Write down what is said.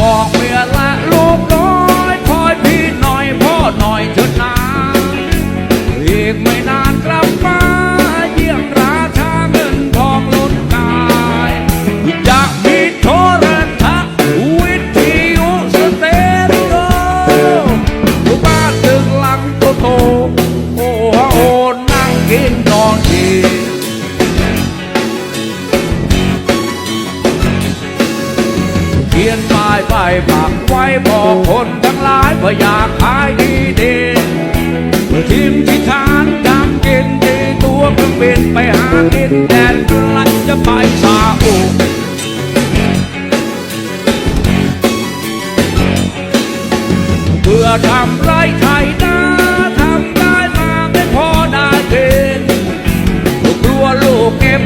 บอกเมียละลูกน้อยคอยพี่หน่อยพ่อหน่อยเถิดนาอีกไม่นานกลับมาเยี่ยมราชาเงินทองล้นกายจะมีโทรทัศน์วิทยุสเตอริโอทุกบ้านตึกหลังโตโตโอ้โหนั่งกินนอนกินเขียนป้า ไปฝากไว้บอกคนทั้งหลายว่าอยากขายดีดีเมื่อทีมที่ทานจำกินดีตัวเครื่องบินไปหาดินแดนกลันจะไปซาอุเพื่อทำไรไทยนาทำได้มาไม่พอนาเกณฑ์กลัวลูกเก็บ